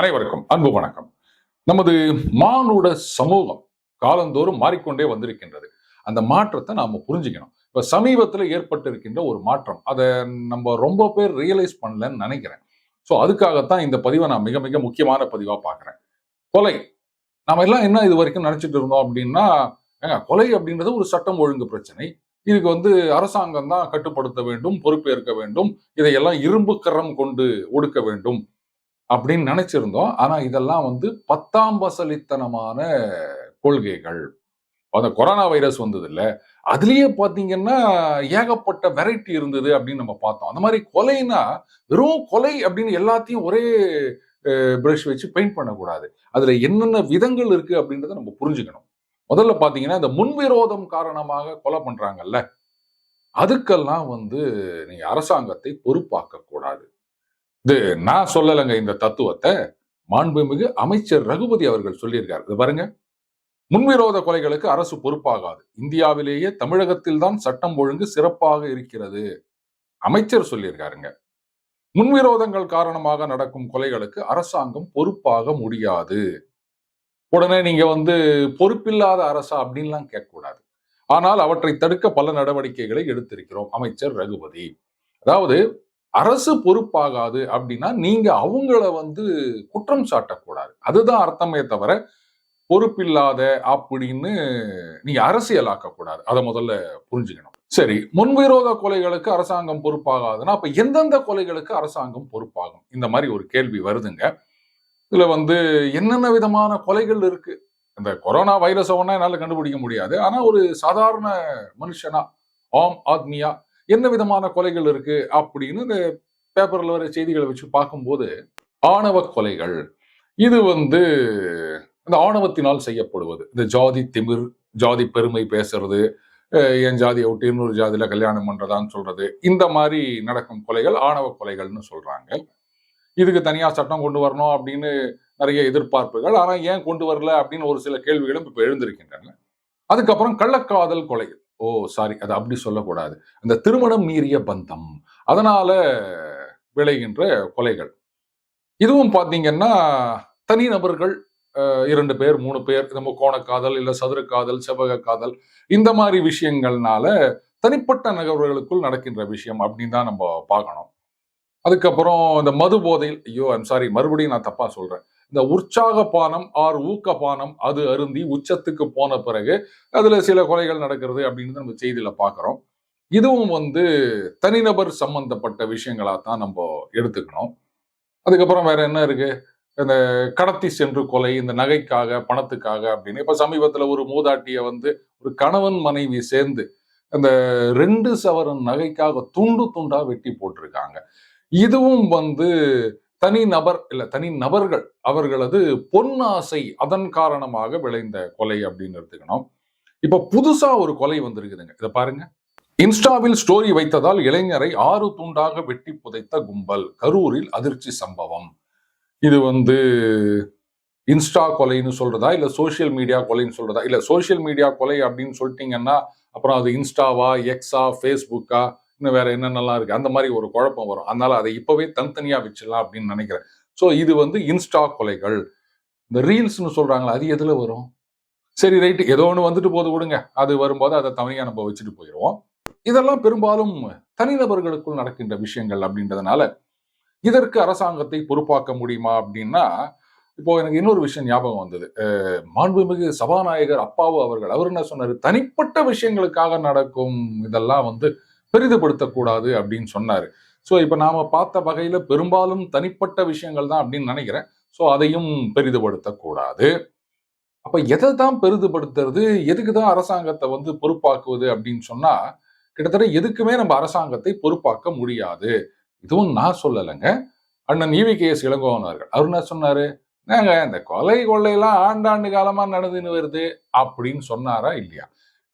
அனைவருக்கும் அன்பு வணக்கம். நமது மானுட சமூகம் காலந்தோறும் மாறிக்கொண்டே வந்திருக்கின்றது. அந்த மாற்றத்தை நாம புரிஞ்சுக்கணும். இப்ப சமீபத்துல ஏற்பட்டிருக்கின்ற ஒரு மாற்றம் அதை நம்ம ரொம்ப பேர் ரியலைஸ் பண்ணலன்னு நினைக்கிறேன். ஸோ அதுக்காகத்தான் இந்த பதிவை நான் மிக மிக முக்கியமான பதிவா பாக்குறேன் கொலை. நாம எல்லாம் என்ன இது வரைக்கும் நினைச்சிட்டு இருந்தோம் அப்படின்னா ஏங்க, கொலை அப்படின்றது ஒரு சட்டம் ஒழுங்கு பிரச்சனை. இதுக்கு வந்து அரசாங்கம் தான் கட்டுப்படுத்த வேண்டும் பொறுப்பேற்க வேண்டும். இதையெல்லாம் இரும்பு கரம் கொண்டு ஒடுக்க வேண்டும் அப்படின்னு நினைச்சிருந்தோம். ஆனா இதெல்லாம் வந்து பத்தாம் பசலித்தனமான கொள்கைகள். அந்த கொரோனா வைரஸ் வந்தது இல்ல அதுலயே பாத்தீங்கன்னா ஏகப்பட்ட வெரைட்டி இருந்தது அப்படின்னு நம்ம பார்த்தோம். அந்த மாதிரி கொலைனா வெறும் கொலை அப்படின்னு எல்லாத்தையும் ஒரே பிரஷ் வச்சு பெயிண்ட் பண்ணக்கூடாது. அதுல என்னென்ன விதங்கள் இருக்கு அப்படின்றத நம்ம புரிஞ்சுக்கணும். முதல்ல பாத்தீங்கன்னா இந்த முன்விரோதம் காரணமாக கொலை பண்றாங்கல்ல அதுக்கெல்லாம் வந்து நீங்கள் அரசாங்கத்தை பொறுப்பாக்க கூடாது. இது நான் சொல்லலைங்க இந்த தத்துவத்தை. மாண்புமிகு அமைச்சர் ரகுபதி அவர்கள் சொல்லியிருக்காரு. இது பாருங்க. முன்விரோத கொலைகளுக்கு அரசு பொறுப்பாகாது. இந்தியாவிலேயே தமிழகத்தில் தான் சட்டம் ஒழுங்கு சிறப்பாக இருக்கிறது. அமைச்சர் சொல்லியிருக்காருங்க. முன்விரோதங்கள் காரணமாக நடக்கும் கொலைகளுக்கு அரசாங்கம் பொறுப்பாக முடியாது. உடனே நீங்க வந்து பொறுப்பில்லாத அரசா அப்படின்லாம் கேட்கக்கூடாது. ஆனால் அவற்றை தடுக்க பல நடவடிக்கைகளை எடுத்திருக்கிறோம் அமைச்சர் ரகுபதி. அதாவது அரசு பொறுப்பாகாது அப்படின்னா நீங்க அவங்கள வந்து குற்றம் சாட்டக்கூடாது. அதுதான் அர்த்தமே தவிர பொறுப்பில்லாத அப்படின்னு நீங்க அரசியலாக்க கூடாது அதை முதல்ல புரிஞ்சுக்கணும். சரி முன்விரோத கொலைகளுக்கு அரசாங்கம் பொறுப்பாகாதுன்னா அப்ப எந்தெந்த கொலைகளுக்கு அரசாங்கம் பொறுப்பாகும்? இந்த மாதிரி ஒரு கேள்வி வருதுங்க. இதுல வந்து என்னென்ன விதமான கொலைகள் இருக்கு? இந்த கொரோனா வைரஸ் ஒன்னா என்னால் கண்டுபிடிக்க முடியாது. ஆனா ஒரு சாதாரண மனுஷனா ஆம் ஆத்மியா என்ன விதமான கொலைகள் இருக்கு? அப்படின்னு இந்த பேப்பர்ல வர செய்திகளை வச்சு பார்க்கும்போது ஆணவ கொலைகள். இது வந்து இந்த ஆணவத்தினால் செய்யப்படுவது. இந்த ஜாதி திமிர் ஜாதி பெருமை பேசுறது என் ஜாதியை விட்டு இன்னொரு ஜாதியில கல்யாணம் பண்றதான்னு சொல்றது. இந்த மாதிரி நடக்கும் கொலைகள் ஆணவ கொலைகள்னு சொல்றாங்க. இதுக்கு தனியாக சட்டம் கொண்டு வரணும் அப்படின்னு நிறைய எதிர்பார்ப்புகள். ஆனா ஏன் கொண்டு வரல அப்படின்னு ஒரு சில கேள்விகளும் இப்போ எழுந்திருக்கின்றன. அதுக்கப்புறம் கள்ளக்காதல் கொலைகள் ஓ சாரி அது அப்படி சொல்லக்கூடாது. அந்த திருமணம் மீறிய பந்தம். அதனால விளைகின்ற கொலைகள். இதுவும் பார்த்தீங்கன்னா தனிநபர்கள் அஹ், இரண்டு பேர் மூணு பேர் இந்த கோணக்காதல் இல்லை இல்ல சதுர காதல் செவ்வக காதல் இந்த மாதிரி விஷயங்கள்னால தனிப்பட்ட நகர்வுகளுக்குள் நடக்கின்ற விஷயம் அப்படின்னு தான் நம்ம பார்க்கணும். அதுக்கப்புறம் இந்த மது போதையில் ஐயோ ஐம் சாரி மறுபடியும் நான் தப்பா சொல்றேன். இந்த உற்சாக பானம் ஆர் ஊக்க பானம் அது அருந்தி உச்சத்துக்கு போன பிறகு அதுல சில கொலைகள் நடக்கிறது அப்படின்னு நம்ம செய்தியில பாக்குறோம். இதுவும் வந்து தனிநபர் சம்பந்தப்பட்ட விஷயங்களா தான் நம்ம எடுத்துக்கணும். அதுக்கப்புறம் வேற என்ன இருக்கு? இந்த கடத்தி சென்று கொலை இந்த நகைக்காக பணத்துக்காக அப்படின்னு. இப்ப சமீபத்துல ஒரு மூதாட்டிய வந்து ஒரு கணவன் மனைவி சேர்ந்து அந்த ரெண்டு சவரன் நகைக்காக துண்டு துண்டா வெட்டி போட்டிருக்காங்க. இதுவும் வந்து தனி நபர் இல்ல தனி நபர்கள் அவர்களது பொன்னாசை அதன் காரணமாக விளைந்த கொலை அப்படின்னு எடுத்துக்கணும். இப்ப புதுசா ஒரு கொலை வந்திருக்குதுங்க. இதை பாருங்க. இன்ஸ்டாவில் ஸ்டோரி வைத்ததால் இளைஞரை ஆறு துண்டாக வெட்டி புதைத்த கும்பல் கரூரில் அதிர்ச்சி சம்பவம். இது வந்து இன்ஸ்டா கொலைன்னு சொல்றதா இல்ல சோஷியல் மீடியா கொலைன்னு சொல்றதா? இல்ல சோஷியல் மீடியா கொலை அப்படின்னு சொல்லிட்டீங்கன்னா அப்புறம் அது இன்ஸ்டாவா எக்ஸா ஃபேஸ்புக்கா இன்னும் வேற என்னென்னலாம் இருக்கு? அந்த மாதிரி ஒரு குழப்பம் வரும். அதனால அதை இப்பவே தனித்தனியா வச்சிடலாம் அப்படின்னு நினைக்கிறேன். ஸோ இது வந்து இன்ஸ்டா கொலைகள். இந்த ரீல்ஸ்னு சொல்றாங்களா அது எதுல வரும்? சரி ரைட்டு. ஏதோ ஒன்று வந்துட்டு போது விடுங்க. அது வரும்போது அதை தனியாக நம்ம வச்சுட்டு போயிடுவோம் இதெல்லாம் பெரும்பாலும் தனிநபர்களுக்குள் நடக்கின்ற விஷயங்கள் அப்படின்றதுனால இதற்கு அரசாங்கத்தை பொறுப்பாக்க முடியுமா அப்படின்னா இப்போ எனக்கு இன்னொரு விஷயம் ஞாபகம் வந்தது. மாண்புமிகு சபாநாயகர் அப்பாவு அவர்கள் அவர் என்ன சொன்னார்? தனிப்பட்ட விஷயங்களுக்காக நடக்கும் இதெல்லாம் வந்து பெரிதுபடுத்தக்கூடாது அப்படின்னு சொன்னாரு. ஸோ இப்போ நாம பார்த்த வகையில பெரும்பாலும் தனிப்பட்ட விஷயங்கள் தான் அப்படின்னு நினைக்கிறேன். ஸோ அதையும் பெரிதுபடுத்தக்கூடாது. அப்ப எதை தான் பெரிதுபடுத்துறது? எதுக்கு தான் அரசாங்கத்தை வந்து பொறுப்பாக்குவது அப்படின்னு சொன்னா கிட்டத்தட்ட எதுக்குமே நம்ம அரசாங்கத்தை பொறுப்பாக்க முடியாது. இதுவும் நான் சொல்லலைங்க. அண்ணன் ஈவி கே எஸ் இளங்கோவன் அவர்கள் அவர் என்ன சொன்னாரு ஏங்க இந்த கொலை கொள்ளையெல்லாம் ஆண்டாண்டு காலமா நடந்துன்னு வருது அப்படின்னு சொன்னாரா இல்லையா?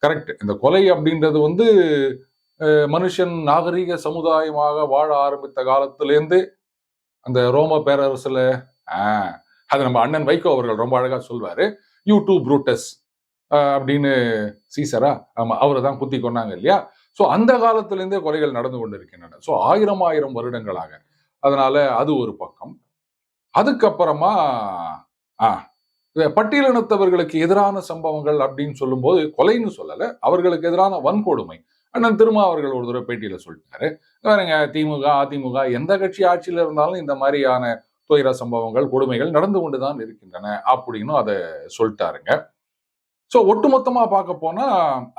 கரெக்ட் இந்த கொலை அப்படின்றது வந்து மனுஷன் நாகரீக சமுதாயமாக வாழ ஆரம்பித்த காலத்திலேருந்து அந்த ரோம பேரரசுல ஆஹ் அது நம்ம அண்ணன் வைகோ அவர்கள் ரொம்ப அழகா சொல்வாரு யூ டூ ப்ரூட்டஸ் அப்படின்னு சீசரா ஆமா அவரை தான் குத்தி கொண்டாங்க இல்லையா? சோ அந்த காலத்திலேருந்தே கொலைகள் நடந்து கொண்டிருக்கின்றன. சோ ஆயிரம் ஆயிரம் வருடங்களாக. அதனால அது ஒரு பக்கம். அதுக்கப்புறமா ஆ இந்த பட்டியலினத்தவர்களுக்கு எதிரான சம்பவங்கள் அப்படின்னு சொல்லும்போது கொலைன்னு சொல்லலை அவர்களுக்கு எதிரான வன்கொடுமை. அண்ணன் திருமா அவர்கள் ஒரு தடவை பேட்டியில சொல்லிட்டாரு. பாருங்க திமுக அதிமுக எந்த கட்சி ஆட்சியில இருந்தாலும் இந்த மாதிரியான துயர சம்பவங்கள் கொடுமைகள் நடந்து கொண்டு தான் இருக்கின்றன அப்படின்னு அதை சொல்லிட்டாருங்க. சோ ஒட்டுமொத்தமா பார்க்க போனா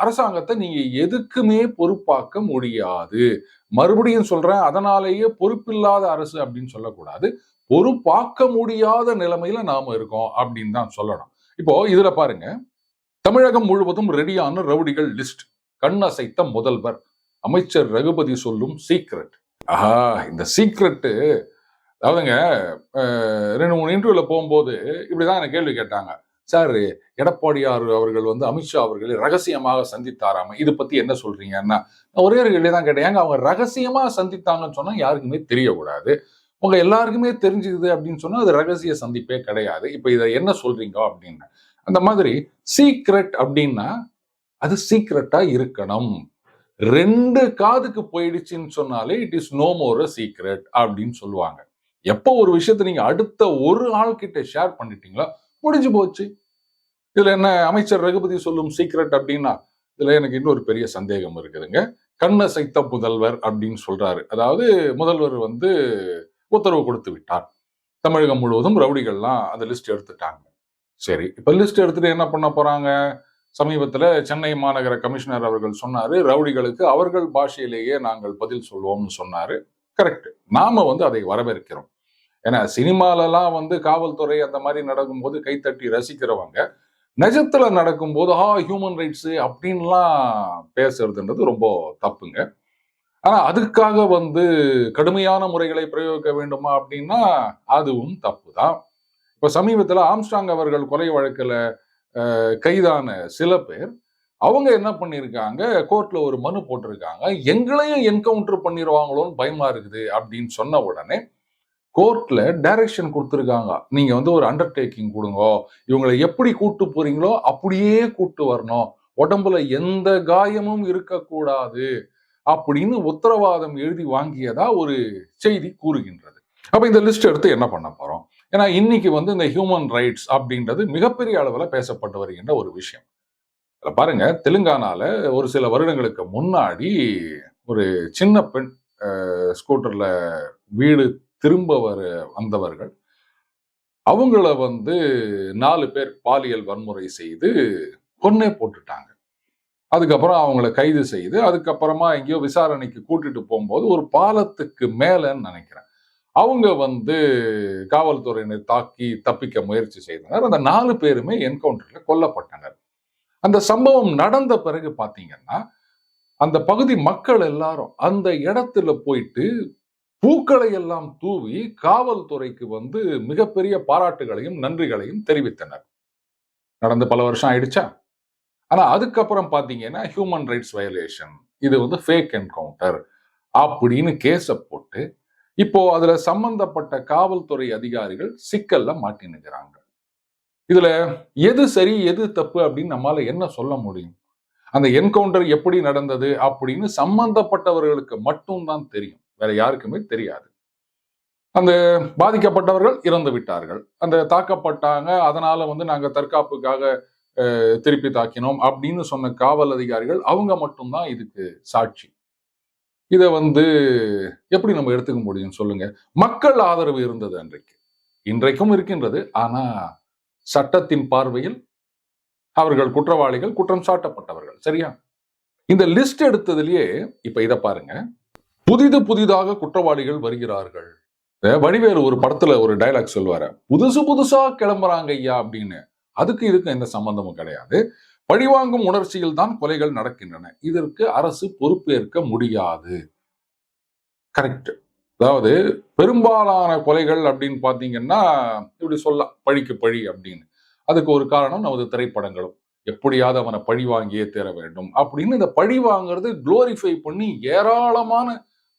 அரசாங்கத்தை நீங்க எதுக்குமே பொறுப்பாக்க முடியாது. மறுபடியும் சொல்றேன் அதனாலேயே பொறுப்பில்லாத அரசு அப்படின்னு சொல்லக்கூடாது. பொறுப்பாக்க முடியாத நிலைமையில நாம இருக்கோம் அப்படின்னு தான் சொல்லணும். இப்போ இதுல பாருங்க தமிழகம் முழுவதும் ரெடியான ரவுடிகள் லிஸ்ட் கண்ணசைத்த முதல்வர். அமைச்சர் ரகுபதி சொல்லும் சீக்ரெட் ஆஹா இந்த சீக்ரெட்டு அதாவதுங்க ரெண்டு மூணு இன்டர்வியூல போகும்போது இப்படிதான் எனக்கு கேள்வி கேட்டாங்க. சார் எடப்பாடியார் அவர்கள் வந்து அமித்ஷா அவர்களை ரகசியமாக சந்தித்தாராம? இது பத்தி என்ன சொல்றீங்கன்னா? நான் ஒரே ஒரு கேள்வி தான் கேட்டேன். ஏங்க அவங்க ரகசியமா சந்தித்தாங்கன்னு சொன்னா யாருக்குமே தெரியக்கூடாது. உங்க எல்லாருக்குமே தெரிஞ்சுது அப்படின்னு சொன்னா அது ரகசிய சந்திப்பே கிடையாது. இப்ப இதை என்ன சொல்றீங்க அப்படின்னு அந்த மாதிரி சீக்ரெட் அப்படின்னா அது சீக்ரெட்டா இருக்கணும். ரெண்டு காதுக்கு போயிடுச்சுன்னு சொன்னாலே it is no more a secret அப்படின்னு சொல்லுவாங்க. எப்போ ஒரு விஷயத்த நீங்க அடுத்த ஒரு ஆள் கிட்ட ஷேர் பண்ணிட்டீங்களோ முடிஞ்சு போச்சு. இதுல என்ன அமைச்சர் ரகுபதி சொல்லும் சீக்ரெட் அப்படின்னா இதுல எனக்கு இன்னொரு பெரிய சந்தேகம் இருக்குதுங்க. கண்ணசைத்த முதல்வர் அப்படின்னு சொல்றாரு. அதாவது முதல்வர் வந்து உத்தரவு கொடுத்து விட்டார். தமிழகம் முழுவதும் ரவுடிகள்லாம் அந்த லிஸ்ட் எடுத்துட்டாங்க. சரி இப்ப லிஸ்ட் எடுத்துட்டு என்ன பண்ண போறாங்க? சமீபத்துல சென்னை மாநகர கமிஷனர் அவர்கள் சொன்னாரு ரவுடிகளுக்கு அவர்கள் பாஷையிலேயே நாங்கள் பதில் சொல்வோம்னு சொன்னாரு. கரெக்ட் நாம வந்து அதை வரவேற்கிறோம். ஏன்னா சினிமாலெல்லாம் வந்து காவல்துறை அந்த மாதிரி நடக்கும்போது கைத்தட்டி ரசிக்கிறவங்க நிஜத்துல நடக்கும்போது ஆ ஹியூமன் ரைட்ஸ் அப்படின்லாம் பேசுறதுன்றது ரொம்ப தப்புங்க. ஆனா அதுக்காக வந்து கடுமையான முறைகளை பிரயோகிக்க வேண்டுமா அப்படின்னா அதுவும் தப்பு தான் இப்போ சமீபத்துல ஆம்ஸ்டாங் அவர்கள் கொலை வழக்குல கைதான சில பேர் அவங்க என்ன பண்ணியிருக்காங்க கோர்ட்டில் ஒரு மனு போட்டிருக்காங்க. எங்களையும் என்கவுண்டர் பண்ணிடுவாங்களோன்னு பயமாக இருக்குது அப்படின்னு சொன்ன உடனே கோர்ட்டில் டைரக்ஷன் கொடுத்துருக்காங்க. நீங்கள் வந்து ஒரு அண்டர்டேக்கிங் கொடுங்க. இவங்களை எப்படி கூட்டு போகிறீங்களோ அப்படியே கூட்டு வரணும். உடம்புல எந்த காயமும் இருக்கக்கூடாது அப்படின்னு உத்தரவாதம் எழுதி வாங்கியதா ஒரு செய்தி கூறுகின்றது. அப்போ இந்த லிஸ்ட் எடுத்து என்ன பண்ண போகிறோம் ஏன்னா இன்னைக்கு வந்து இந்த ஹியூமன் ரைட்ஸ் அப்படின்றது மிகப்பெரிய அளவில் பேசப்பட்டு வருகின்ற ஒரு விஷயம். இதில் பாருங்க தெலுங்கானால ஒரு சில வருடங்களுக்கு முன்னாடி ஒரு சின்ன பெண் ஸ்கூட்டர்ல வீடு திரும்ப வர வந்தவர்கள் அவங்கள வந்து நாலு பேர் பாலியல் வன்முறை செய்து கொன்னே போட்டுட்டாங்க. அதுக்கப்புறம் அவங்கள கைது செய்து அதுக்கப்புறமா எங்கேயோ விசாரணைக்கு கூட்டிட்டு போகும்போது ஒரு பாலத்துக்கு மேலன்னு நினைக்கிறேன். அவங்க வந்து காவல்துறையினர் தாக்கி தப்பிக்க முயற்சி செய்தனர். அந்த நாலு பேருமே என்கவுண்டர்ல கொல்லப்பட்டனர். அந்த சம்பவம் நடந்த பிறகு பார்த்தீங்கன்னா அந்த பகுதி மக்கள் எல்லாரும் அந்த இடத்துல போயிட்டு பூக்களை எல்லாம் தூவி காவல்துறைக்கு வந்து மிகப்பெரிய பாராட்டுகளையும் நன்றிகளையும் தெரிவித்தனர். நடந்து பல வருஷம் ஆயிடுச்சா? ஆனா அதுக்கப்புறம் பாத்தீங்கன்னா ஹியூமன் ரைட்ஸ் வயலேஷன் இது வந்து ஃபேக் என்கவுண்டர் அப்படின்னு கேஸை போட்டு இப்போ அதுல சம்பந்தப்பட்ட காவல்துறை அதிகாரிகள் சிக்கல்ல மாட்டினுக்கிறாங்க இதுல எது சரி எது தப்பு அப்படின்னு நம்மால என்ன சொல்ல முடியும்? அந்த என்கவுண்டர் எப்படி நடந்தது அப்படின்னு சம்பந்தப்பட்டவர்களுக்கு மட்டும்தான் தெரியும். வேற யாருக்குமே தெரியாது. அந்த பாதிக்கப்பட்டவர்கள் இறந்து விட்டார்கள். அந்த தாக்கப்பட்டாங்க அதனால வந்து நாங்க தற்காப்புக்காக அஹ், திருப்பி தாக்கினோம் அப்படின்னு சொன்ன காவல் அதிகாரிகள் அவங்க மட்டும்தான் இதுக்கு சாட்சி. இதை வந்து எப்படி நம்ம எடுத்துக்க முடியும் சொல்லுங்க. மக்கள் ஆதரவு இருந்தது அன்றைக்கு. இன்றைக்கும் இருக்கின்றது. ஆனா சட்டத்தின் பார்வையில் அவர்கள் குற்றவாளிகள் குற்றம் சாட்டப்பட்டவர்கள். சரியா? இந்த லிஸ்ட் எடுத்ததுலயே இப்ப இத பாருங்க. புதிது புதிதாக குற்றவாளிகள் வருகிறார்கள். அஹ் வடிவேலு ஒரு படத்துல ஒரு டைலாக் சொல்லுவாரு புதுசு புதுசா கிளம்புறாங்க ஐயா அப்படின்னு. அதுக்கு இதுக்கு எந்த சம்பந்தமும் கிடையாது. பழிவாங்கும் உணர்ச்சியில் தான் கொலைகள் நடக்கின்றன. இதற்கு அரசு பொறுப்பேற்க முடியாது. கரெக்ட் அதாவது பெரும்பாலான கொலைகள் அப்படின்னு பார்த்தீங்கன்னா இப்படி சொல்லலாம். பழிக்கு பழி அப்படின்னு. அதுக்கு ஒரு காரணம் நமது திரைப்படங்களும். எப்படியாவது அவனை பழி வாங்கியே தேர வேண்டும் அப்படின்னு இந்த பழி வாங்குறது குளோரிஃபை பண்ணி ஏராளமான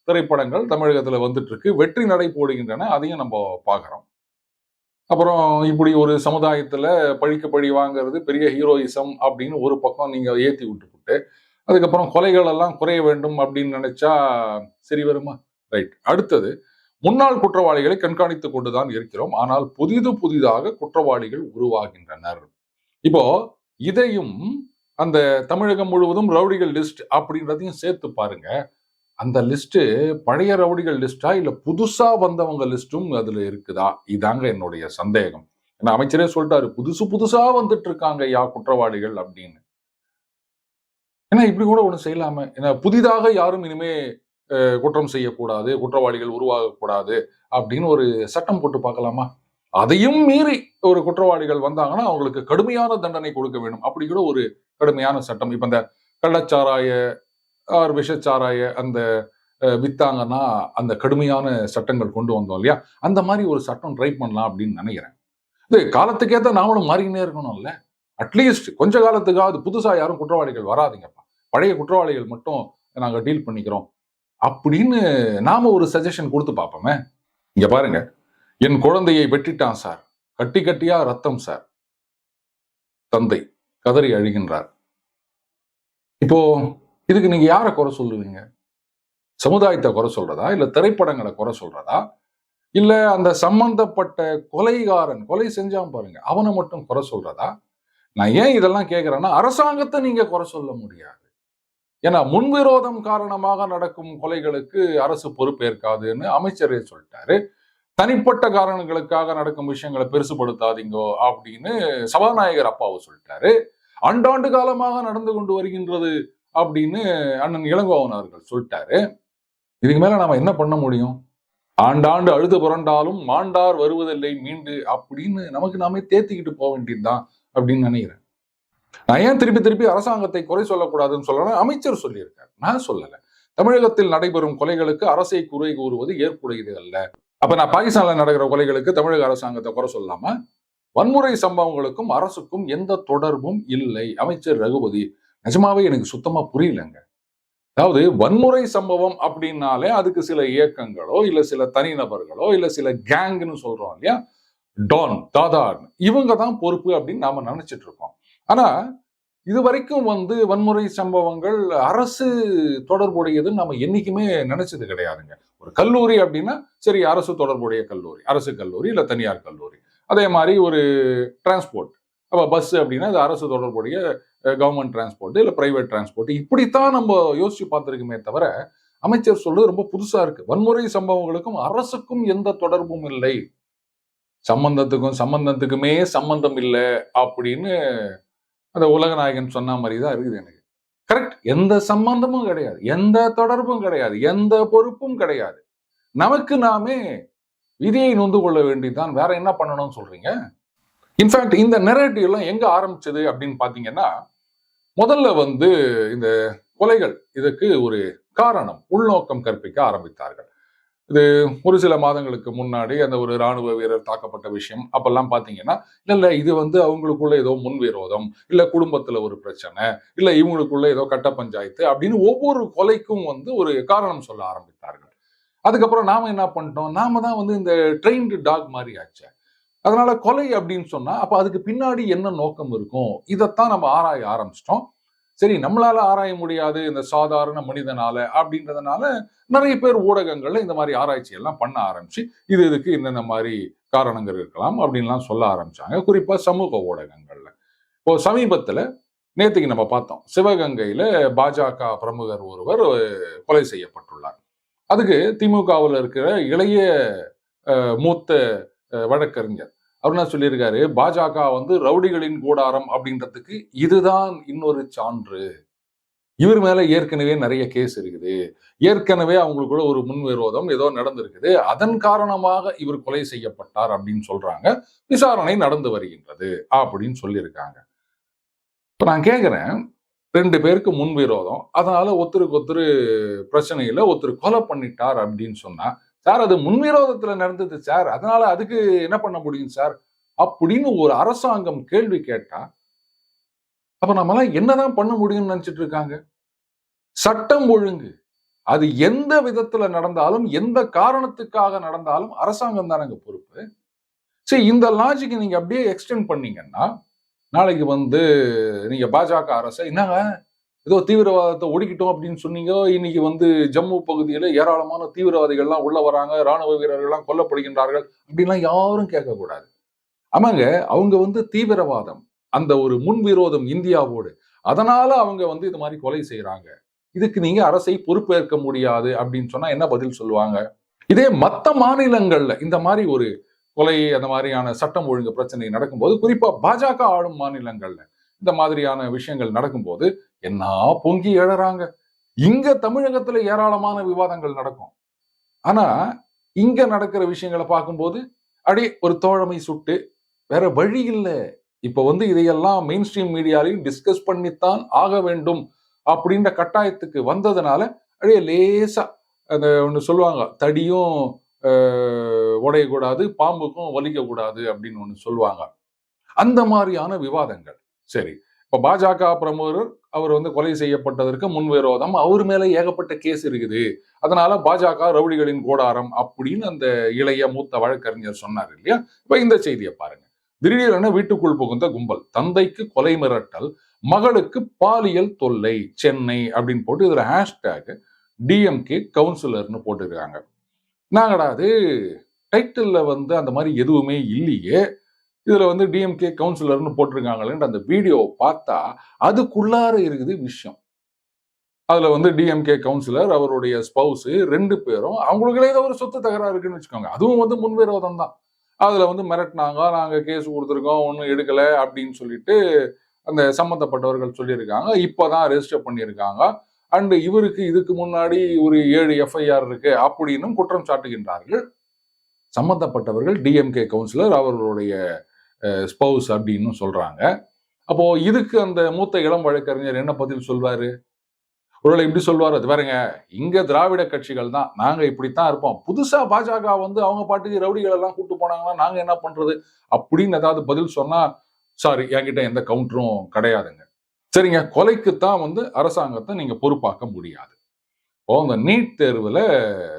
திரைப்படங்கள் தமிழகத்தில் வந்துட்டு இருக்கு. வெற்றி நடை போடுகின்றன. அதையும் நம்ம பார்க்குறோம். அப்புறம் இப்படி ஒரு சமுதாயத்தில் பழிக்க பழி வாங்குறது பெரிய ஹீரோயிசம் அப்படின்னு ஒரு பக்கம் நீங்கள் ஏற்றி விட்டுப்புட்டு அதுக்கப்புறம் கொலைகள் எல்லாம் குறைய வேண்டும் அப்படின்னு நினைச்சா சரி வருமா? ரைட் அடுத்தது முன்னாள் குற்றவாளிகளை கண்காணித்துக் கொண்டுதான் இருக்கிறோம். ஆனால் புதிது புதிதாக குற்றவாளிகள் உருவாகின்றனர். இப்போ இதையும் அந்த தமிழகம் முழுவதும் ரவுடிகள் லிஸ்ட் அப்படின்றதையும் சேர்த்து பாருங்க. அந்த லிஸ்ட் பழைய ரவுடிகள் லிஸ்ட்டா இல்ல புதுசா வந்தவங்க லிஸ்ட்டும் அதுல இருக்குதா? இதாங்க என்னுடைய சந்தேகம். ஏன்னா அமைச்சரே சொல்லிட்டாரு புதுசு புதுசா வந்துட்டு இருக்காங்க யா குற்றவாளிகள் அப்படின்னு. ஏன்னா இப்படி கூட ஒண்ணு செய்யலாமே. ஏன்னா புதிதாக யாரும் இனிமே குற்றம் செய்யக்கூடாது குற்றவாளிகள் உருவாகக்கூடாது அப்படின்னு ஒரு சட்டம் போட்டு பார்க்கலாமா? அதையும் மீறி ஒரு குற்றவாளிகள் வந்தாங்கன்னா அவங்களுக்கு கடுமையான தண்டனை கொடுக்க வேண்டும் அப்படி கூட ஒரு கடுமையான சட்டம். இப்ப இந்த கள்ளச்சாராய ஆர் விஷச்சாராய அந்த வித்தாங்கன்னா அந்த கடுமையான சட்டங்கள் கொண்டு வந்தோம் இல்லையா? அந்த மாதிரி ஒரு சட்டம் ட்ரை பண்ணலாம் அப்படின்னு நினைக்கிறேன். இது காலத்துக்கேற்ற நாமளும் மாறிக்கினே இருக்கணும்ல. அட்லீஸ்ட் கொஞ்ச காலத்துக்காவது புதுசா யாரும் குற்றவாளிகள் வராதீங்கப்பா. பழைய குற்றவாளிகள் மட்டும் நாங்க டீல் பண்ணிக்கிறோம். அப்படின்னு நாம ஒரு சஜஷன் கொடுத்து பார்ப்போமே. இங்க பாருங்க. என் குழந்தையை வெட்டிட்டான் சார். கட்டி கட்டியா ரத்தம் சார். தந்தை கதறி அழுகின்றார். இப்போ இதுக்கு நீங்க யாரை குறை சொல்லுவீங்க? சமுதாயத்தை குறை சொல்றதா? இல்ல திரைப்படங்களை குறை சொல்றதா? இல்ல அந்த சம்பந்தப்பட்ட கொலைகாரன் கொலை செஞ்சான் பாருங்க அவனை மட்டும் குறை சொல்றதா? நான் ஏன் இதெல்லாம் கேட்கிறேன்னா அரசாங்கத்தை நீங்க குறை சொல்ல முடியாது. ஏன்னா முன்விரோதம் காரணமாக நடக்கும் கொலைகளுக்கு அரசு பொறுப்பேற்காதுன்னு அமைச்சரே சொல்லிட்டாரு. தனிப்பட்ட காரணங்களுக்காக நடக்கும் விஷயங்களை பெருசுபடுத்தாதீங்கோ அப்படின்னு சபாநாயகர் அப்பாவை சொல்லிட்டாரு. ஆண்டாண்டு காலமாக நடந்து கொண்டு வருகின்றது அப்படின்னு அண்ணன் இளங்கோவன் அவர்கள் சொல்லிட்டாரு. இதுக்கு மேல நாம என்ன பண்ண முடியும்? ஆண்டாண்டு அழுது புரண்டாலும் மாண்டார் வருவதில்லை மீண்டு அப்படின்னு நமக்கு நாமே தேத்திக்கிட்டு போக வேண்டியதுதான் அப்படின்னு நினைக்கிறேன். நான் ஏன் திருப்பி திருப்பி அரசாங்கத்தை குறை சொல்லக்கூடாதுன்னு சொல்றேன் அமைச்சர் சொல்லியிருக்காரு. நான் சொல்லல. தமிழகத்தில் நடைபெறும் கொலைகளுக்கு அரசை குறை கூறுவது ஏற்புடையது அல்ல. அப்ப நான் பாகிஸ்தான்ல நடக்கிற கொலைகளுக்கு தமிழக அரசாங்கத்தை குறை சொல்லாம? வன்முறை சம்பவங்களுக்கும் அரசுக்கும் எந்த தொடர்பும் இல்லை. அமைச்சர் ரகுபதி நிஜமாவே எனக்கு சுத்தமா புரியலங்க. அதாவது வன்முறை சம்பவம் அப்படின்னாலே அதுக்கு சில இயக்கங்களோ இல்ல சில தனிநபர்களோ இல்ல சில கேங்னு சொல்றோம் இல்லையா? டான் தாதான் இவங்க தான் பொறுப்பு அப்படின்னு நாம நினைச்சிட்டு இருக்கோம். ஆனா இது வரைக்கும் வந்து வன்முறை சம்பவங்கள் அரசு தொடர்புடையதுன்னு நம்ம என்னைக்குமே நினைச்சது கிடையாதுங்க. ஒரு கல்லூரி அப்படின்னா சரி அரசு தொடர்புடைய கல்லூரி அரசு கல்லூரி இல்ல தனியார் கல்லூரி. அதே மாதிரி ஒரு டிரான்ஸ்போர்ட் அப்ப பஸ் அப்படின்னா இது அரசு தொடர்புடைய கவர்மெண்ட் டிரான்ஸ்போர்ட் இல்லை பிரைவேட் டிரான்ஸ்போர்ட் இப்படித்தான் நம்ம யோசிச்சு பார்த்துருக்குமே தவிர அமைச்சர் சொல்றது ரொம்ப புதுசா இருக்கு. வன்முறை சம்பவங்களுக்கும் அரசுக்கும் எந்த தொடர்பும் இல்லை. சம்பந்தத்துக்கும் சம்பந்தத்துக்குமே சம்பந்தம் இல்லை அப்படின்னு அந்த உலகநாயகன் சொன்ன மாதிரி தான் இருக்குது எனக்கு. கரெக்ட் எந்த சம்பந்தமும் கிடையாது. எந்த தொடர்பும் கிடையாது. எந்த பொறுப்பும் கிடையாது. நமக்கு நாமே விதியை நொந்து கொள்ள வேண்டியதுதான். வேற என்ன பண்ணணும்னு சொல்றீங்க? இன்ஃபேக்ட் இந்த நெரேட்டிவ் எல்லாம் எங்க ஆரம்பிச்சது அப்படின்னு பாத்தீங்கன்னா முதல்ல வந்து இந்த கொலைகள் இதுக்கு ஒரு காரணம் உள்நோக்கம் கற்பிக்க ஆரம்பித்தார்கள். இது ஒரு சில மாதங்களுக்கு முன்னாடி அந்த ஒரு ராணுவ வீரர் தாக்கப்பட்ட விஷயம் அப்பெல்லாம் பாத்தீங்கன்னா இல்ல இது வந்து அவங்களுக்குள்ள ஏதோ முன்விரோதம் இல்ல குடும்பத்துல ஒரு பிரச்சனை இல்ல இவங்களுக்குள்ள ஏதோ கட்ட பஞ்சாயத்து அப்படின்னு ஒவ்வொரு கொலைக்கும் வந்து ஒரு காரணம் சொல்ல ஆரம்பித்தார்கள். அதுக்கப்புறம் நாம என்ன பண்ணிட்டோம்? நாம தான் வந்து இந்த ட்ரெயின்டு டாக் மாதிரி ஆச்சு. அதனால கொலை அப்படின்னு சொன்னா அப்ப அதுக்கு பின்னாடி என்ன நோக்கம் இருக்கும்? இதைத்தான் நம்ம ஆராய ஆரம்பிச்சிட்டோம். சரி நம்மளால ஆராய முடியாது இந்த சாதாரண மனிதனால அப்படின்றதுனால நிறைய பேர் ஊடகங்கள்ல இந்த மாதிரி ஆராய்ச்சி எல்லாம் பண்ண ஆரம்பிச்சு இது இதுக்கு இந்தந்த மாதிரி காரணங்கள் இருக்கலாம் அப்படின்லாம் சொல்ல ஆரம்பிச்சாங்க. குறிப்பா சமூக ஊடகங்கள்ல. இப்போ சமீபத்துல நேற்றுக்கு நம்ம பார்த்தோம் சிவகங்கையில பாஜக பிரமுகர் ஒருவர் கொலை செய்யப்பட்டுள்ளார். அதுக்கு திமுகவில் இருக்கிற இளைய மூத்த வழக்கறிஞர் அவர் என்ன சொல்லியிருக்காரு பாஜக வந்து ரவுடிகளின் கூடாரம் அப்படின்றதுக்கு இதுதான் இன்னொரு சான்று. இவர் மேல ஏற்கனவே நிறைய கேஸ் இருக்குது. ஏற்கனவே அவங்களுக்குள்ள ஒரு முன் விரோதம் ஏதோ நடந்திருக்குது. அதன் காரணமாக இவர் கொலை செய்யப்பட்டார் அப்படின்னு சொல்றாங்க. விசாரணை நடந்து வருகின்றது அப்படின்னு சொல்லியிருக்காங்க. இப்ப நான் கேட்கிறேன் ரெண்டு பேருக்கு முன்விரோதம். அதனால ஒருத்தருக்கு ஒருத்தர் பிரச்சனையில ஒருத்தர் கொலை பண்ணிட்டார் அப்படின்னு சொன்னா சார் அது முன்விரோதத்துல நடந்தது சார். அதனால அதுக்கு என்ன பண்ண முடியும் சார்? அப்படின்னு ஒரு அரசாங்கம் கேள்வி கேட்டா அப்ப நம்மளாம் என்னதான் பண்ண முடியும்னு நினைச்சிட்டு இருக்காங்க? சட்டம் ஒழுங்கு. அது எந்த விதத்துல நடந்தாலும் எந்த காரணத்துக்காக நடந்தாலும் அரசாங்கம் தானங்க பொறுப்பு. சரி இந்த லாஜிக் நீங்க அப்படியே எக்ஸ்டெண்ட் பண்ணீங்கன்னா நாளைக்கு வந்து நீங்க பாஜக அரசை என்னங்க? ஏதோ தீவிரவாதத்தை ஒடுக்கிட்டோம் அப்படின்னு சொன்னீங்க. இன்னைக்கு வந்து ஜம்மு பகுதியில் ஏராளமான தீவிரவாதிகள்லாம் உள்ள வராங்க. ராணுவ வீரர்கள்லாம் கொல்லப்படுகின்றார்கள் அப்படின்லாம் யாரும் கேட்கக்கூடாது. ஆமாங்க அவங்க வந்து தீவிரவாதம். அந்த ஒரு முன்விரோதம் இந்தியாவோடு. அதனால அவங்க வந்து இது மாதிரி கொலை செய்யறாங்க இதுக்கு நீங்க அரசை பொறுப்பேற்க முடியாது அப்படின்னு சொன்னா என்ன பதில் சொல்லுவாங்க? இதே மற்ற மாநிலங்கள்ல இந்த மாதிரி ஒரு கொலை அந்த மாதிரியான சட்டம் ஒழுங்கு பிரச்சனை நடக்கும்போது குறிப்பா பாஜக ஆளும் மாநிலங்கள்ல இந்த மாதிரியான விஷயங்கள் நடக்கும்போது என்ன பொங்கி எழறாங்க? இங்க தமிழகத்துல ஏராளமான விவாதங்கள் நடக்கும். ஆனா இங்க நடக்கிற விஷயங்களை பார்க்கும்போது அப்படியே ஒரு தோழமை சுட்டு வேற வழி இல்லை. இப்ப வந்து இதையெல்லாம் மெயின் ஸ்ட்ரீம் மீடியாலையும் டிஸ்கஸ் பண்ணித்தான் ஆக வேண்டும் அப்படின்ற கட்டாயத்துக்கு வந்ததுனால அப்படியே லேசா அந்த ஒன்று சொல்லுவாங்க தடியும் உடையக்கூடாது பாம்புக்கும் வலிக்க கூடாது அப்படின்னு ஒன்று சொல்லுவாங்க. அந்த மாதிரியான விவாதங்கள். சரி. இப்போ பாஜக பிரமுகர் அவர் வந்து கொலை செய்யப்பட்டதற்கு முன்விரோதம் அவர் மேல ஏகப்பட்ட கேஸ் இருக்குது. அதனால பாஜக ரவுடிகளின் கோடாரம் அப்படின்னு அந்த இளைய மூத்த வழக்கறிஞர் சொன்னார் இல்லையா? இப்ப இந்த செய்தியை பாருங்க. திடீரென வீட்டுக்குள் புகுந்த கும்பல். தந்தைக்கு கொலை மிரட்டல் மகளுக்கு பாலியல் தொல்லை சென்னை அப்படின்னு போட்டு இதுல ஹேஷ்டேக் டிஎம்கே கவுன்சிலர்னு போட்டிருக்காங்க. நாங்கடா அது? டைட்டில்ல வந்து அந்த மாதிரி எதுவுமே இல்லையே. இதில் வந்து டிஎம்கே கவுன்சிலர்னு போட்டிருக்காங்களேன்ற அந்த வீடியோவை பார்த்தா அதுக்குள்ளார இருக்குது விஷயம். அதில் வந்து டிஎம்கே கவுன்சிலர் அவருடைய ஸ்பவுஸ் ரெண்டு பேரும் அவங்களுக்குள்ளே ஏதோ ஒரு சொத்து தகராறு இருக்குன்னு வச்சுக்கோங்க. அதுவும் வந்து முன்விரோதம் தான். அதில் வந்து மிரட்டினாங்க நாங்கள் கேஸ் கொடுத்துருக்கோம் ஒன்றும் எடுக்கலை அப்படின்னு சொல்லிட்டு அந்த சம்மந்தப்பட்டவர்கள் சொல்லியிருக்காங்க. இப்போதான் ரெஜிஸ்டர் பண்ணியிருக்காங்க. அண்டு இவருக்கு இதுக்கு முன்னாடி ஒரு ஏழு எஃப்ஐஆர் இருக்கு அப்படின்னும் குற்றம் சாட்டுகின்றார்கள். சம்பந்தப்பட்டவர்கள் டிஎம்கே கவுன்சிலர் அவர்களுடைய ஸ்பவுஸ் அப்படின்னு சொல்றாங்க. அப்போ இதுக்கு அந்த மூத்த இளம் வழக்கறிஞர் என்ன பதில் சொல்வார்? ஒருவேளை இப்படி சொல்வார் அது பாருங்க இங்க திராவிட கட்சிகள் தான் நாங்கள் இப்படித்தான் இருப்போம். புதுசா பாஜக வந்து அவங்க பாட்டுக்கு ரவுடிகள் எல்லாம் கூட்டு போனாங்கன்னா நாங்கள் என்ன பண்றது? அப்படின்னு ஏதாவது பதில் சொன்னால் சாரி என்கிட்ட எந்த கவுண்டரும் கிடையாதுங்க. சரிங்க கொலைக்குத்தான் வந்து அரசாங்கத்தை நீங்க பொறுப்பாக்க முடியாது. இப்போ அந்த நீட் தேர்வுல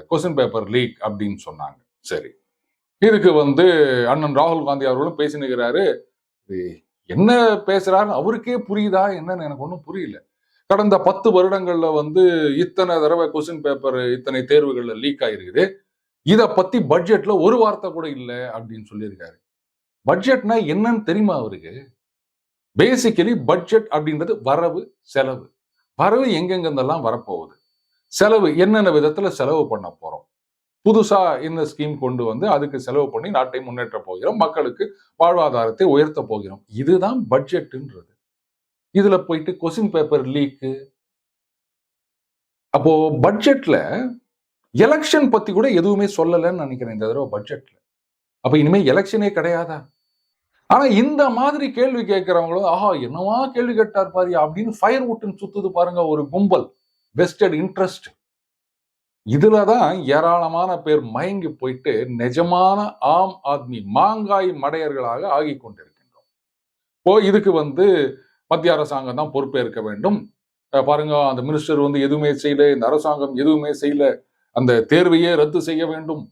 கொஸ்டின் பேப்பர் லீக் அப்படின்னு சொன்னாங்க. சரி. இதுக்கு வந்து அண்ணன் ராகுல் காந்தி அவர்களும் பேசினுக்கிறாரு என்ன பேசுறாரு? அவருக்கே புரியுதா? என்னன்னு எனக்கு ஒன்றும் புரியல. கடந்த பத்து வருடங்கள்ல வந்து இத்தனை தடவை கொஸ்டின் பேப்பர் இத்தனை தேர்வுகள்ல லீக் ஆயிருக்குது. இதை பத்தி பட்ஜெட்ல ஒரு வார்த்தை கூட இல்லை அப்படின்னு சொல்லியிருக்காரு. பட்ஜெட்னா என்னன்னு தெரியுமா அவருக்கு? பேசிக்கலி பட்ஜெட் அப்படின்றது வரவு செலவு. வரவு எங்கெங்கெந்தெல்லாம் வரப்போகுது? செலவு என்னென்ன விதத்துல செலவு பண்ண போறோம்? புதுசா இந்த ஸ்கீம் கொண்டு வந்து அதுக்கு செலவு பண்ணி நாட்டை முன்னேற்ற போகிறோம் மக்களுக்கு வாழ்வாதாரத்தை உயர்த்த போகிறோம். இதுதான் பட்ஜெட்டுன்றது இதுல போயிட்டு கொஸ்டின் பேப்பர் லீக்கு அப்போ பட்ஜெட்ல எலெக்ஷன் பத்தி கூட எதுவுமே சொல்லலைன்னு நினைக்கிறேன் இந்த தடவை பட்ஜெட்ல அப்ப இனிமே எலெக்ஷனே கிடையாதா? ஆனா இந்த மாதிரி கேள்வி கேட்கிறவங்களும் ஆஹா என்னவா கேள்வி கேட்டார் பாரு அப்படின்னு ஃபயர் விட்டுன்னு சுத்துது பாருங்க ஒரு கும்பல். வெஸ்டட் இன்ட்ரெஸ்ட் இதுலதான் ஏராளமான பேர் மயங்கி போயிட்டு நிஜமான ஆம் ஆத்மி மாங்காய் மடையர்களாக ஆகி கொண்டிருக்கின்றோம். இப்போ இதுக்கு வந்து மத்திய அரசாங்கம் தான் பொறுப்பேற்க வேண்டும். பாருங்க அந்த மினிஸ்டர் வந்து எதுவுமே செய்யல இந்த அரசாங்கம் எதுவுமே செய்யல அந்த தேர்வையே ரத்து செய்ய வேண்டும்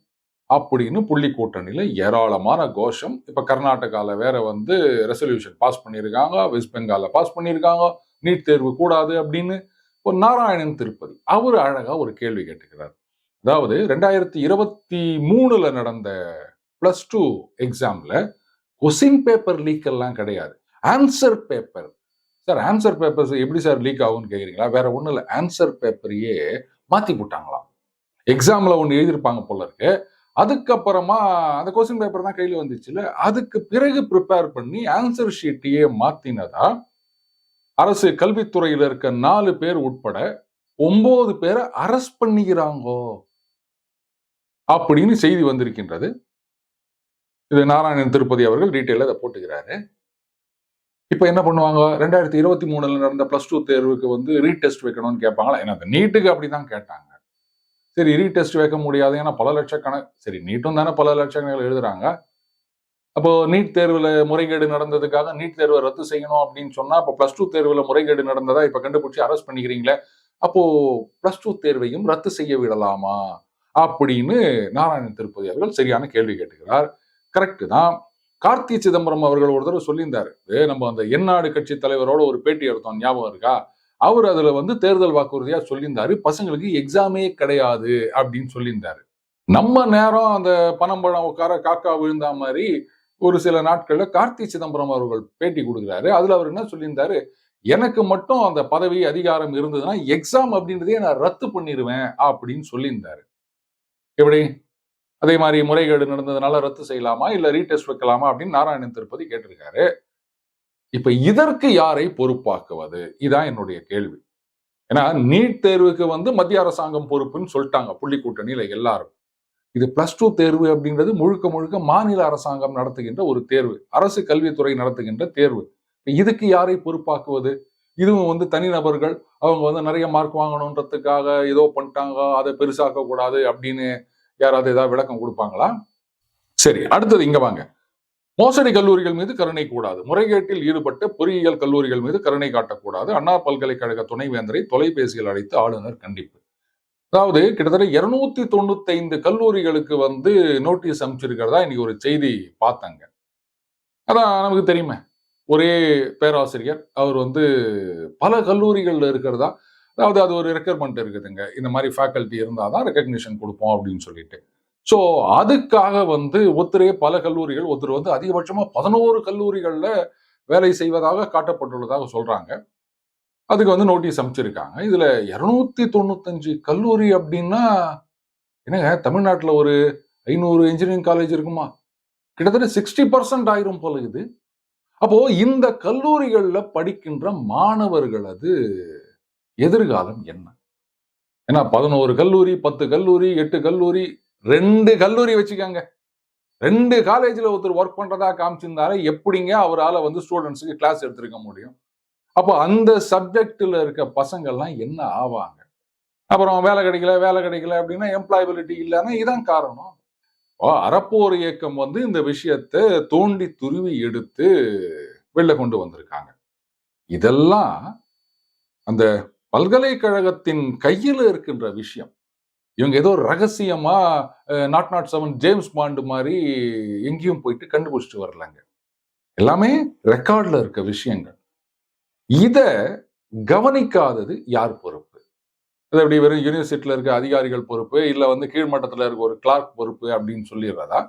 அப்படின்னு புள்ளி கூட்டணியில ஏராளமான கோஷம். இப்ப கர்நாடகாவில் வேற வந்து ரெசல்யூஷன் பாஸ் பண்ணியிருக்காங்க வெஸ்ட் பெங்கால பாஸ் பண்ணியிருக்காங்க நீட் தேர்வு கூடாது அப்படின்னு ஒரு நாராயணன் திருப்பதி அவர் அழகா ஒரு கேள்வி கேட்டுக்கிறார். அதாவது ரெண்டாயிரத்தி இருபத்தி மூணுல நடந்த பிளஸ் டூ எக்ஸாம்ல கொஸ்டின் பேப்பர் லீக் எல்லாம் கிடையாது. Answer paper sir answer papers எப்படி சார் லீக் ஆகும்னு கேட்குறீங்களா வேற ஒன்றும் இல்லை. ஆன்சர் பேப்பரையே மாத்தி போட்டாங்களாம். எக்ஸாம்ல ஒன்று எழுதியிருப்பாங்க போல இருக்கு. அதுக்கப்புறமா அந்த கொஸ்டின் பேப்பர் தான் கையில் வந்துச்சுல. அதுக்கு பிறகு ப்ரிப்பேர் பண்ணி ஆன்சர் ஷீட்டையே மாத்தினதா அரசு கல்வித்துறையில இருக்க நாலு பேர் உட்பட ஒன்பது பேரை அரெஸ்ட் பண்ணிக்கிறாங்கோ? அப்படின்னு செய்தி வந்திருக்கின்றது. இது நாராயணன் திருப்பதி அவர்கள் டீட்டெயில அதை போட்டுக்கிறாரு. இப்போ என்ன பண்ணுவாங்க? ரெண்டாயிரத்தி இருபத்தி மூணுல நடந்த பிளஸ் டூ தேர்வுக்கு வந்து ரீடெஸ்ட் வைக்கணும்னு கேட்பாங்களா? ஏன்னா அந்த நீட்டுக்கு அப்படிதான் கேட்டாங்க. சரி ரீடெஸ்ட் வைக்க முடியாது. ஏன்னா பல லட்சக்கணக்கு சரி நீட்டும் தானே பல லட்சக்கணக்கில் எழுதுறாங்க. அப்போ நீட் தேர்வுல முறைகேடு நடந்ததுக்காக நீட் தேர்வை ரத்து செய்யணும் அப்படின்னு சொன்னா அப்போ பிளஸ் டூ தேர்வுல முறைகேடு நடந்ததா இப்ப கண்டுபிடிச்சி அரெஸ்ட் பண்ணிக்கிறீங்களே? அப்போ பிளஸ் டூ தேர்வையும் ரத்து செய்ய விடலாமா? அப்படின்னு நாராயணன் திருப்பதி அவர்கள் சரியான கேள்வி கேட்டுக்கிறார். கரெக்டு தான். கார்த்தி சிதம்பரம் அவர்கள் ஒரு தடவை சொல்லியிருந்தாரு. நம்ம அந்த எந்நாடு கட்சி தலைவரோட ஒரு பேட்டி எடுத்தோம். ஞாபகம் இருக்கா? அவர் அதுல வந்து தேர்தல் வாக்குறுதியா சொல்லியிருந்தாரு. பசங்களுக்கு எக்ஸாமே கிடையாது அப்படின்னு சொல்லியிருந்தாரு. நம்ம நேரம் அந்த பணம் பழம் உட்கார காக்கா விழுந்தா மாதிரி ஒரு சில நாட்கள்ல கார்த்தி சிதம்பரம் அவர்கள் பேட்டி கொடுக்குறாரு. அதுல அவர் என்ன சொல்லியிருந்தாரு? எனக்கு மட்டும் அந்த பதவி அதிகாரம் இருந்ததுன்னா எக்ஸாம் அப்படின்றதே நான் ரத்து பண்ணிடுவேன் அப்படின்னு சொல்லியிருந்தாரு. எப்படி? அதே மாதிரி முறைகேடு நடந்ததுனால ரத்து செய்யலாமா? இல்ல ரீடெஸ்ட் வைக்கலாமா? அப்படின்னு நாராயணன் திருப்பதி கேட்டிருக்காரு. இப்ப இதற்கு யாரை பொறுப்பாக்குவது? இதான் என்னுடைய கேள்வி. ஏன்னா நீட் தேர்வுக்கு வந்து மத்திய அரசாங்கம் பொறுப்புன்னு சொல்லிட்டாங்க. புள்ளி கூட்டணியில எல்லாரும். இது பிளஸ் டூ தேர்வு அப்படின்றது முழுக்க முழுக்க மாநில அரசாங்கம் நடத்துகின்ற ஒரு தேர்வு. அரசு கல்வித்துறை நடத்துகின்ற தேர்வு. இதுக்கு யாரை பொறுப்பாக்குவது? இதுவும் வந்து தனிநபர்கள் அவங்க வந்து நிறைய மார்க் வாங்கணுன்றதுக்காக ஏதோ பண்ணிட்டாங்க அதை பெருசாக்க கூடாது அப்படின்னு யாராவது ஏதாவது விளக்கம் கொடுப்பாங்களா? சரி அடுத்தது இங்க வாங்க. மோசடி கல்லூரிகள் மீது கருணை கூடாது. முறைகேட்டில் ஈடுபட்ட பொறியியல் கல்லூரிகள் மீது கருணை காட்டக்கூடாது. அண்ணா பல்கலைக்கழக துணைவேந்தரை தொலைபேசியில் அழைத்து ஆளுநர் கண்டிப்பு. அதாவது கிட்டத்தட்ட இருநூத்தி தொண்ணூத்தி ஐந்து கல்லூரிகளுக்கு வந்து நோட்டீஸ் அனுப்பிச்சிருக்கிறதா இன்னைக்கு ஒரு செய்தி பார்த்தாங்க. அதான் நமக்கு தெரியுமே. ஒரே பேராசிரியர் அவர் வந்து பல கல்லூரிகளில் இருக்கிறதா அதாவது அது ஒரு ரெக்யர்மெண்ட் இருக்குதுங்க. இந்த மாதிரி ஃபேக்கல்ட்டி இருந்தால் தான் ரெக்கக்னிஷன் கொடுப்போம் அப்படின்னு சொல்லிட்டு. ஸோ அதுக்காக வந்து ஒருத்தரே பல கல்லூரிகள் ஒருத்தர் வந்து அதிகபட்சமாக பதினோரு கல்லூரிகளில் வேலை செய்வதாக காட்டப்பட்டுள்ளதாக சொல்கிறாங்க அதுக்கு வந்து நோட்டீஸ் அமைச்சிருக்காங்க. இதுல இருநூத்தி தொண்ணூத்தஞ்சு கல்லூரி அப்படின்னா என்னங்க தமிழ்நாட்டில் ஒரு ஐநூறு இன்ஜினியரிங் காலேஜ் இருக்குமா? கிட்டத்தட்ட சிக்ஸ்டி பர்சன்ட் ஆயிரும் போல இது. அப்போ இந்த கல்லூரிகளில் படிக்கின்ற மாணவர்களது எதிர்காலம் என்ன? ஏன்னா பதினோரு கல்லூரி பத்து கல்லூரி எட்டு கல்லூரி ரெண்டு கல்லூரி வச்சுக்கோங்க. ரெண்டு காலேஜில் ஒருத்தர் ஒர்க் பண்ணுறதா காமிச்சிருந்தாலே எப்படிங்க அவரால் வந்து ஸ்டூடெண்ட்ஸுக்கு கிளாஸ் எடுத்திருக்க முடியும்? அப்போ அந்த சப்ஜெக்ட்ல இருக்க பசங்கள்லாம் என்ன ஆவாங்க? அப்புறம் வேலை கிடைக்கல வேலை கிடைக்கல அப்படின்னா எம்ப்ளாயபிலிட்டி இல்லைன்னா இதான் காரணம். அறப்போர் இயக்கம் வந்து இந்த விஷயத்தை தோண்டி துருவி எடுத்து வெளில கொண்டு வந்திருக்காங்க. இதெல்லாம் அந்த பல்கலைக்கழகத்தின் கையில் இருக்கின்ற விஷயம். இவங்க ஏதோ ரகசியமா naught naught seven James Bond மாதிரி எங்கேயும் போயிட்டு கண்டுபிடிச்சிட்டு வரலங்க. எல்லாமே ரெக்கார்டில் இருக்க விஷயங்கள். இதை கவனிக்காதது யார் பொறுப்பு? அது எப்படி வெறும் யூனிவர்சிட்டியில் இருக்க அதிகாரிகள் பொறுப்பு இல்லை வந்து கீழ்மட்டத்தில் இருக்க ஒரு கிளார்க் பொறுப்பு அப்படின்னு சொல்லிடுறதா?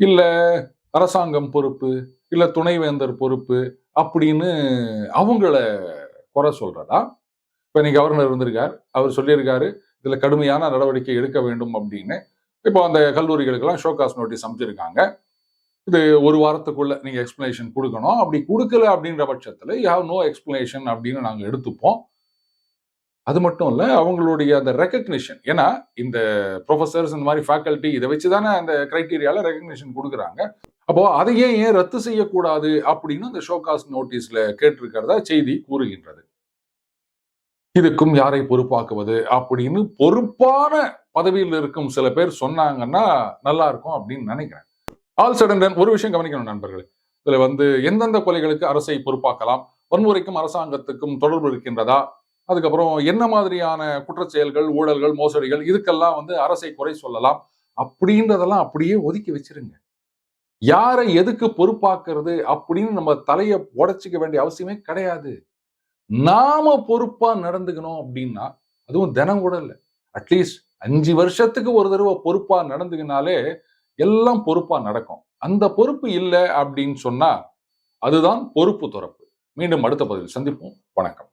இல்லை அரசாங்கம் பொறுப்பு இல்லை துணைவேந்தர் பொறுப்பு அப்படின்னு அவங்கள குறை சொல்றதா? இப்போ இன்னைக்கு கவர்னர் இருந்திருக்கார். அவர் சொல்லியிருக்காரு இதில் கடுமையான நடவடிக்கை எடுக்க வேண்டும் அப்படின்னு. இப்போ அந்த கல்லூரிகளுக்கெல்லாம் ஷோகாஸ் நோட்டீஸ் அமைச்சிருக்காங்க இது ஒரு வாரத்துக்குள்ள நீங்க எக்ஸ்பிளனேஷன் கொடுக்கணும். அப்படி கொடுக்கல அப்படின்ற பட்சத்தில் யூ ஹாவ் நோ எக்ஸ்பிளனேஷன் அப்படின்னு நாங்கள் எடுத்துப்போம். அது மட்டும் இல்லை அவங்களுடைய அந்த ரெக்கக்னிஷன் ஏன்னா இந்த ப்ரொஃபசர்ஸ் இந்த மாதிரி ஃபேக்கல்ட்டி இதை வச்சு தானே அந்த கிரைட்டீரியால ரெக்கக்னிஷன் கொடுக்குறாங்க. அப்போ அதையே ஏன் ரத்து செய்யக்கூடாது அப்படின்னு அந்த ஷோகாஸ் நோட்டீஸ்ல கேட்டிருக்கிறதா செய்தி கூறுகின்றது. இதுக்கும் யாரை பொறுப்பாக்குவது அப்படின்னு பொறுப்பான பதவியில் இருக்கும் சில பேர் சொன்னாங்கன்னா நல்லா இருக்கும் அப்படின்னு நினைக்கிறேன். ஆல் சடன் ஒரு விஷயம் கவனிக்கணும் நண்பர்களே. இதுல வந்து எந்தெந்த கொலைகளுக்கு அரசை பொறுப்பாக்கலாம் வன்முறைக்கும் அரசாங்கத்துக்கும் தொடர்பு இருக்கின்றதா அதுக்கப்புறம் என்ன மாதிரியான குற்றச்செயல்கள் ஊழல்கள் மோசடிகள் இதுக்கெல்லாம் வந்து அரசை குறை சொல்லலாம் அப்படின்றதெல்லாம் அப்படியே ஒதுக்கி வச்சிருங்க. யாரை எதுக்கு பொறுப்பாக்குறது அப்படின்னு நம்ம தலையை உடைச்சிக்க வேண்டிய அவசியமே கிடையாது. நாம பொறுப்பா நடந்துக்கணும் அப்படின்னா அதுவும் தினம் கூட இல்லை. அட்லீஸ்ட் அஞ்சு வருஷத்துக்கு ஒரு தடவை பொறுப்பா நடந்துக்கினாலே எல்லாம் பொறுப்பா நடக்கும். அந்த பொறுப்பு இல்லை அப்படின்னு சொன்னா அதுதான் பொறுப்பு துறப்பு. மீண்டும் அடுத்த பதிவில் சந்திப்போம். வணக்கம்.